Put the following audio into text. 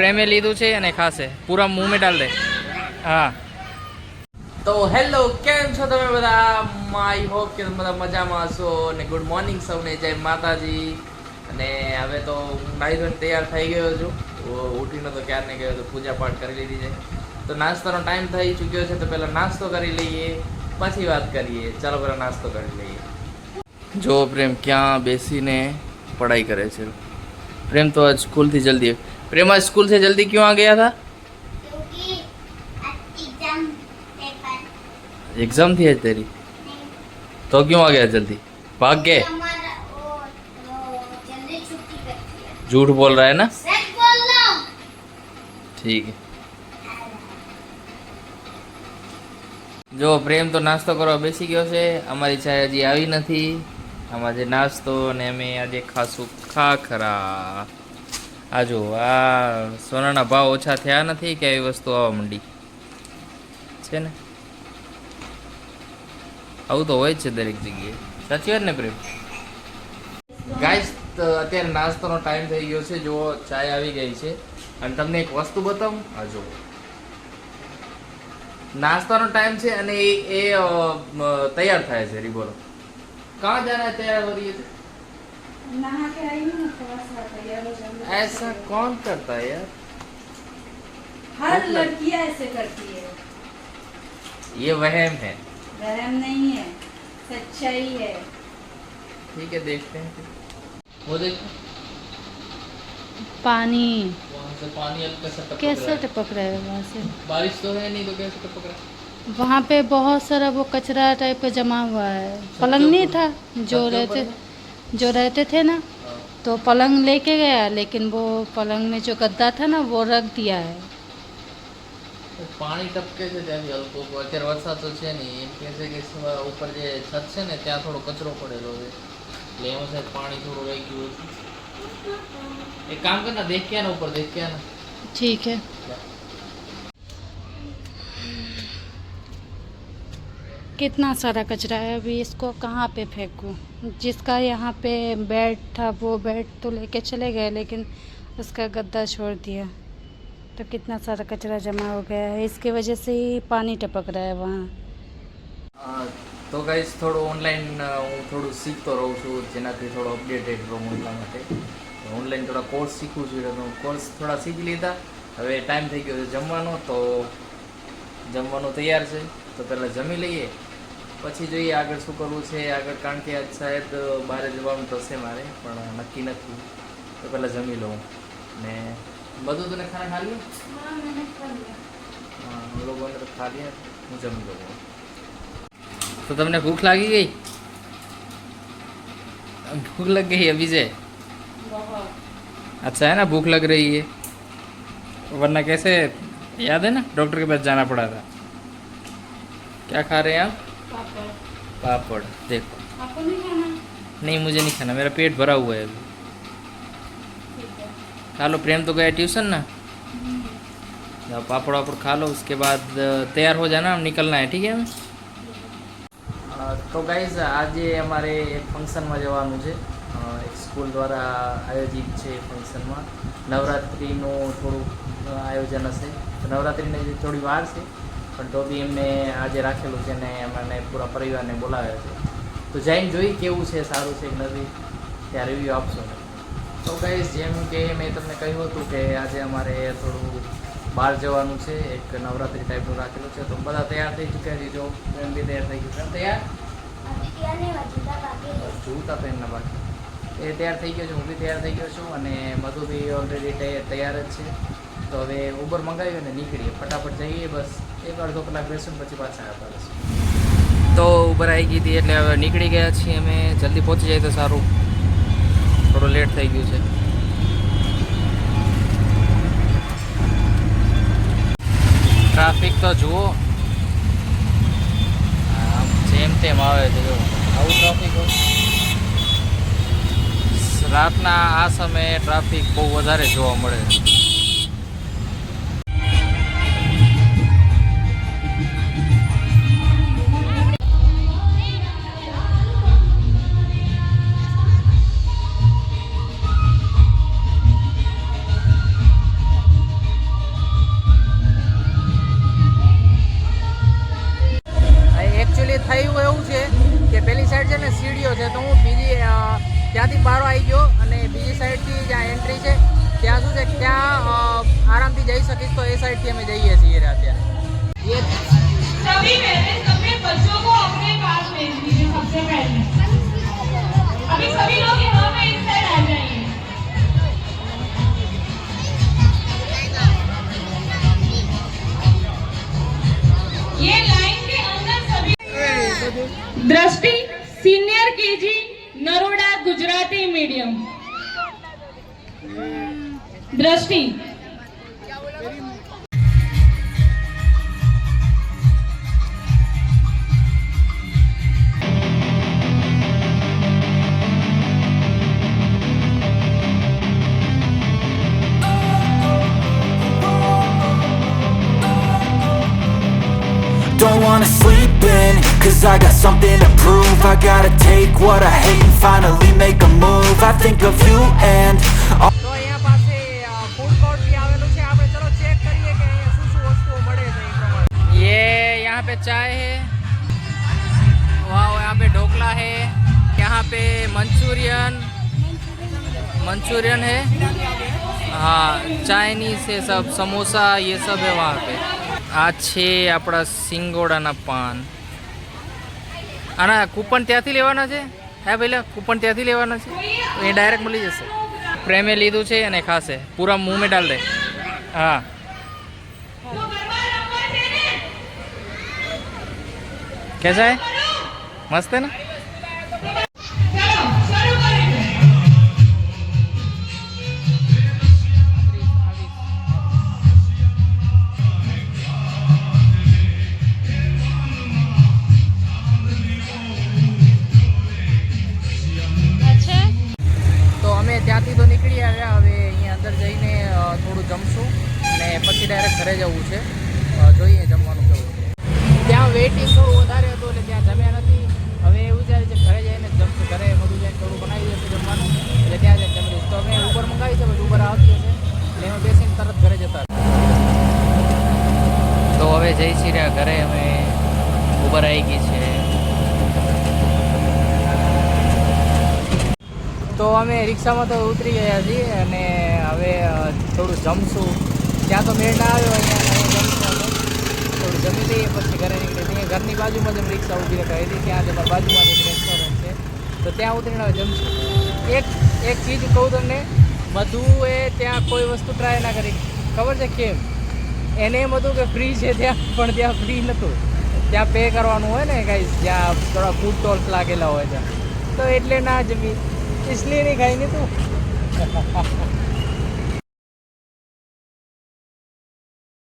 પ્રેમે લીધું છે અને ખાસે પૂરા મુંહ મે ડાલ દે. હા. તો હેલો, કેમ છો તમે બધા? આઈ હોપ કે તમે બધા મજામાં હશો અને ગુડ મોર્નિંગ સૌને. જય માતાજી. અને હવે તો હું નાહી ધોઈને તૈયાર થઈ ગયો છું. ઉઠીને તો ક્યારે ગયો તો પૂજા પાઠ કરી લીધી છે. તો નાસ્તાનો ટાઈમ થઈ ચૂક્યો છે તો પહેલાં નાસ્તો કરી લઈએ. પછી વાત કરીએ. ચાલો પેલા નાસ્તો કરી લઈએ. જો પ્રેમ ક્યાં બેસીને પઢાઈ કરે છે. પ્રેમ તો આજ સ્કૂલથી જલ્દી प्रेमा स्कूल से जल्दी क्यों आ गया था? एग्ज़ाम थी आज तेरी? तो क्यों आ गया जल्दी? भाग गए? झूठ बोल रहा है ना? ठीक है। जो જો પ્રેમ તો નાસ્તો કરવા બેસી ગયો છે અમારી ચાય હજી આવી નથી અમારે ने અને आज खासू खा खरा। આ જો, આ સોનાના ભાવ ઓછા થયા નથી કે એવી વસ્તુ આવવા માંડી? છે ને? આવું તો હોય જ છે દરેક જગ્યાએ. સાચી વાત ને પ્રેમ? ગાઈસ અત્યારે નાસ્તાનો ટાઈમ થઈ ગયો છે. જો ચાય આવી ગઈ છે. અને તમને એક વસ્તુ બતાવું? આ જો નાસ્તાનો ટાઈમ છે અને એ તૈયાર થાય છે. રીબોલો કાં જાના તૈયાર કરીએ છીએ नहा के आई हूँ थोड़ा सा तैयार हो जाऊँगी। ऐसा कौन करता है यार? हर मतलब- लड़कियाँ ऐसे करती है। ये वहम है। वहम नहीं है सच्चाई है। ठीक है देखते हैं फिर। वो देखो। पानी। वहाँ से पानी हल्का सा टपक कैसे टपक रहा है वहाँ से? बारिश तो है नहीं तो कैसे टपक रहा है? वहाँ पे बहुत सारा वो कचरा टाइप का जमा हुआ है। पलंग नहीं था जो रहते जो रहते थे ना हाँ। तो पलंग लेके गया लेकिन वो पलंग में जो गद्दा था ना वो रख दिया है તો પાણી ટપકે છે ત્યાંથી હલકો અત્યારે વરસાદ તો છે નહીં એમ કહે છે કે સવા- ઉપર જે છત છે ને ત્યાં થોડો કચરો પડેલો છે એટલે એમાં સાહેબ પાણી થોડું રહી ગયું છે એક કામ કર ના દેખ કે ના ઉપર દેખ કે ના ठीक है कितना सारा कचरा है अभी इसको कहाँ पे फेंकूँ जिसका यहाँ पे बेड था वो बेड तो लेके चले गए लेकिन उसका गद्दा छोड़ दिया तो कितना सारा कचरा जमा हो गया है इसकी वजह से ही पानी टपक रहा है वहाँ અ, તો ગાઈસ થોડું ઓનલાઈન હું થોડું શીખતો રહું છું જેનાથી થોડો અપડેટેડ રહું એટલા માટે ઓનલાઈન થોડા કોર્સ શીખું છું એટલે કોર્સ થોડા શીખી લીધા હવે ટાઈમ થઈ ગયો છે જમવાનો તો જમવાનું તૈયાર છે તો પહેલાં જમી લઈએ પછી જોઈએ આગળ શું કરવું છે આગળ કારણ કે આજ શાયદ બહાર જવાનું થશે મારે પણ નક્કી નથી તો પહેલાં જમી લઉં ને બધું તને ખાના ખા લ્યું હા हम लोगों ने तो खा लिया હું જમી લઉં तो तुमने भूख लगी गई भूख लग गई अभी से अच्छा है ना भूख लग रही है वरना कैसे याद है ना डॉक्टर के पास जाना पड़ा था क्या खा रहे हैं आप पापड़ देखो आपको नहीं खाना नहीं मुझे नहीं खाना मेरा पेट भरा हुआ है अभी खा लो प्रेम तो गया ट्यूशन ना अब पापड़ वापड़ खा लो उसके बाद अ, तैयार हो जाना हम निकलना है ठीक है हमें તો ગાઈઝ આજે અમારે એક ફંક્શનમાં જવાનું છે અ, એક સ્કૂલ દ્વારા આયોજિત છે એ ફંક્શનમાં નવરાત્રિનું થોડું અ, આયોજન હશે તો નવરાત્રિને જે થોડી વાર છે પણ તો બી એમને આજે રાખેલું છે ને મને પૂરા પરિવારને બોલાવ્યા છે. તો જઈને જોઈ કેવું છે, સારું છે કે નથી, ત્યાં રિવ્યૂ આપશો. તો કહીશ જેમ કે મેં તમને કહ્યું હતું કે આજે અમારે થોડું બહાર જવાનું છે, એક નવરાત્રી ટાઈપનું રાખેલું છે. તો બધા તૈયાર થઈ ચૂક્યા છે, જો બેન બી તૈયાર થઈ ગયું તૈયાર? જૂતા પહેરના બાકી. એ તૈયાર થઈ ગયો છે, હું બી તૈયાર થઈ ગયો છું અને બધું બી ઓલરેડી તૈયાર જ છે. તો હવે ઉબર મંગાવ્યું ને નીકળીએ. ફટાફટ જઈએ, બસ. એક અડધો કલાક બેસું પછી પાછા આવતા તો ઉબર આવી ગઈ હતી એટલે હવે નીકળી ગયા છીએ અમે. જલ્દી પહોંચી જાય તો સારું. થોડું લેટ થઈ ગયું છે. ટ્રાફિક તો જુઓ. જેમ તેમ આવે છે જો આવું ટ્રાફિક રાતના આ સમયે ટ્રાફિક બહુ વધારે જોવા મળે એકચ્યુઅલી પારો આવી ગયો અને બીજી સાઈડથી જ્યાં એન્ટ્રી છે ત્યાં શું છે ત્યાં આરામથી જઈ શકીશ તો એ સાઈડથી અમે જઈએ છીએ અત્યારે Drashti senior KG Naroda Gujarati medium Drashti. sleep in, cause I got something to prove I gotta take what I hate and finally make a move I think of you and all તો અહીંયા પાસે food court બી આવેલું છે આપણે ચલો check કરીએ કે અહીંયા શું શું વસ્તુઓ મળે છે એ પ્રમાણે ये यहाँ पे चाय है वाह यहाँ पे ढोकला है यहाँ पे मंचूरियन मंचूरियन है हाँ ચાઇનીઝ છે સબ સમોસા ये सब है वहाँ पे આ છે આપણા સિંગોડાના પાન અને કૂપન ત્યાંથી લેવાના છે? હા પહેલાં કૂપન ત્યાંથી લેવાના છે. એ ડાયરેક્ટ મળી જશે. પ્રેમે લીધું છે અને ખાસે પૂરા મુંહ મેં ડાલ દે. હા. કેસા હે મસ્ત હે જમશું અને પછી ડાયરેક્ટ ઘરે જવું છે. જોઈએ જમવાનું કેવું ત્યાં વેઇટિંગ થોડું વધારે હતું એટલે ત્યાં જમ્યા નથી. હવે એવું છે ઘરે જઈને જમશું. ઘરે બધું જઈને થોડું બનાવી દેશે જમવાનું. એટલે ત્યાં જઈને જમી તો અમે ઉબર મંગાવી છે પછી ઉબર આવતી હશે. એટલે એમાં બેસીને તરત ઘરે જતા તો હવે જઈ છીએ રહ્યા ઘરે. અમે ઉબર આવી ગઈ છે. તો અમે રિક્ષામાં તો ઉતરી ગયા છીએ અને હવે અ, થોડું જમશું ત્યાં તો મેળ ના આવ્યો અહીંયા હવે જમશું અમે. થોડું જમી લઈએ પછી ઘરે નીકળી ત્યાં ઘરની બાજુમાં જ અમે રિક્ષા ઊભી રખાવી હતી ત્યાં જ અમારા બાજુમાં જ એક રેસ્ટોરન્ટ છે તો ત્યાં ઉતરીને હવે જમશું એક એક ચીજ કહું તમને બધું એ ત્યાં કોઈ વસ્તુ ટ્રાય ના કરી ખબર છે કેમ એને એમ હતું કે ફ્રી છે ત્યાં પણ ત્યાં ફ્રી નહોતું ત્યાં પે કરવાનું હોય ને કાંઈ જ્યાં થોડા ફૂડ ટોલ્સ લાગેલા હોય ત્યાં તો એટલે ના જમી इसलिए नहीं खाई नहीं तू